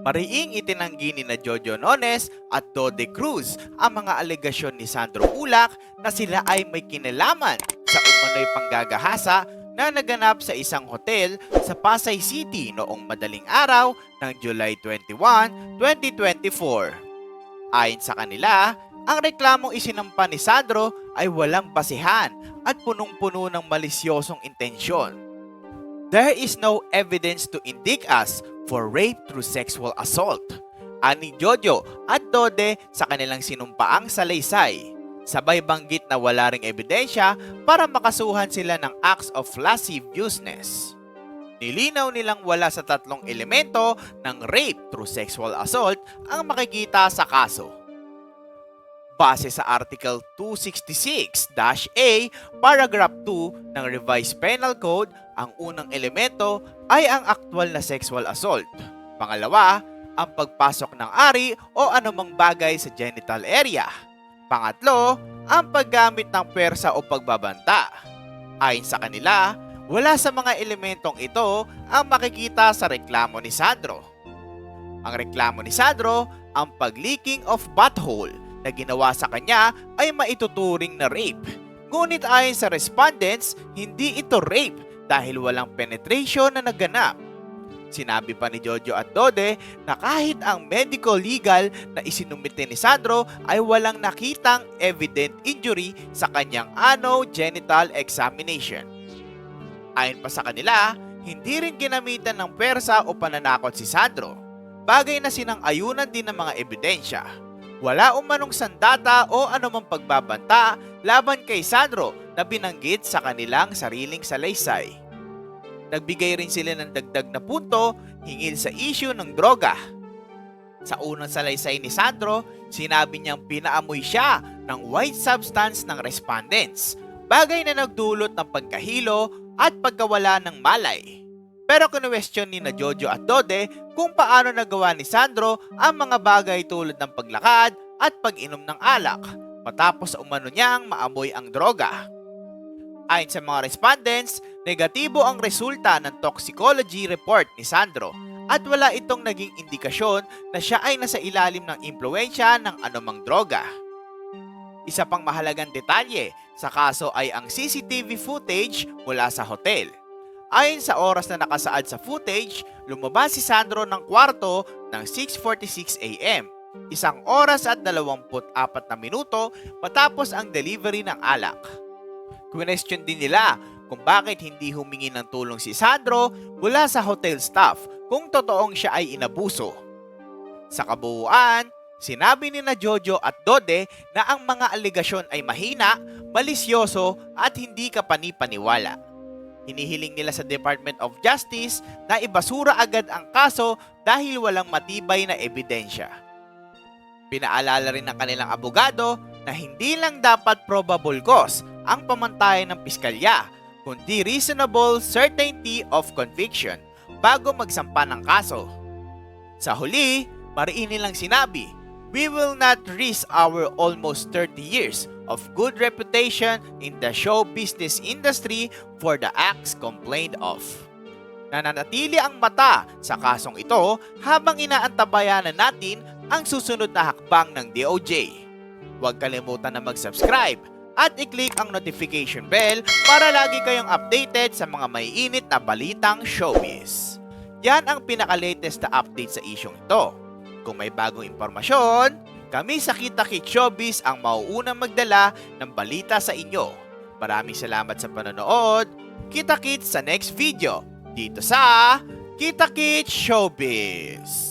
Mariing itinanggi ni na Jojo Nones at Dode Cruz ang mga alegasyon ni Sandro Ulak na sila ay may kinalaman sa umano'y panggagahasa na naganap sa isang hotel sa Pasay City noong madaling araw ng July 21, 2024. Ayon sa kanila, ang reklamong isinampa ni Sandro ay walang basihan at punong-puno ng malisyosong intensyon. There is no evidence to indict us for rape through sexual assault. Ani Jojo at Dode sa kanilang sinumpaang salaysay. Sabay banggit na wala ring ebidensya para makasuhan sila ng acts of lasciviousness. Nilinaw nilang wala sa tatlong elemento ng rape through sexual assault ang makikita sa kaso. Base sa Article 266-A, Paragraph 2 ng Revised Penal Code, ang unang elemento ay ang aktwal na sexual assault. Pangalawa, ang pagpasok ng ari o anumang bagay sa genital area. Pangatlo, ang paggamit ng persa o pagbabanta. Ayon sa kanila, wala sa mga elementong ito ang makikita sa reklamo ni Sandro. Ang reklamo ni Sandro, ang pag-leaking of butthole na ginawa sa kanya ay maituturing na rape. Ngunit ayon sa respondents, hindi ito rape dahil walang penetration na naganap. Sinabi pa ni Jojo at Dode na kahit ang medical legal na isinumite ni Sandro ay walang nakitang evident injury sa kanyang ano genital examination. Ayon pa sa kanila, hindi rin ginamitan ng persa o pananakot si Sandro. Bagay na sinang ayunan din ng mga ebidensya. Wala umanong sandata o anumang pagbabanta laban kay Sandro na binanggit sa kanilang sariling salaysay. Nagbigay rin sila ng dagdag na punto hingil sa issue ng droga. Sa unang salaysay ni Sandro, sinabi niyang pinaamoy siya ng white substance ng respondents, bagay na nagdulot ng pagkahilo at pagkawala ng malay. Pero kinuwestiyon ni na Jojo at Dode kung paano nagawa ni Sandro ang mga bagay tulad ng paglakad at pag-inom ng alak matapos umano niyang maamoy ang droga. Ayon sa mga respondents, negatibo ang resulta ng toxicology report ni Sandro at wala itong naging indikasyon na siya ay nasa ilalim ng impluensya ng anumang droga. Isa pang mahalagang detalye sa kaso ay ang CCTV footage mula sa hotel. Ayon sa oras na nakasaad sa footage, lumabas si Sandro ng kwarto ng 6.46 a.m. Isang oras at 24 na minuto matapos ang delivery ng alak. Question din nila kung bakit hindi humingi ng tulong si Sandro mula sa hotel staff kung totoong siya ay inabuso. Sa kabuuan, sinabi ni na Jojo at Dode na ang mga alegasyon ay mahina, malisyoso at hindi kapanipaniwala. Hinihiling nila sa Department of Justice na ibasura agad ang kaso dahil walang matibay na ebidensya. Pinaalala rin ng kanilang abogado na hindi lang dapat probable cause ang pamantayan ng piskalya, kundi reasonable certainty of conviction bago magsampa ng kaso. Sa huli, mariin nilang sinabi, We will not risk our almost 30 years of good reputation in the show business industry for the acts complained of. Nananatili ang mata sa kasong ito habang inaantabayanan natin ang susunod na hakbang ng DOJ. Huwag kalimutan na mag-subscribe at i-click ang notification bell para lagi kayong updated sa mga maiinit na balitang showbiz. Yan ang pinaka-latest na update sa isyong ito. Kung may bagong impormasyon, kami sa Kita Kit Showbiz ang mauunang magdala ng balita sa inyo. Maraming salamat sa panonood. Kita Kit sa next video dito sa Kita Kit Showbiz.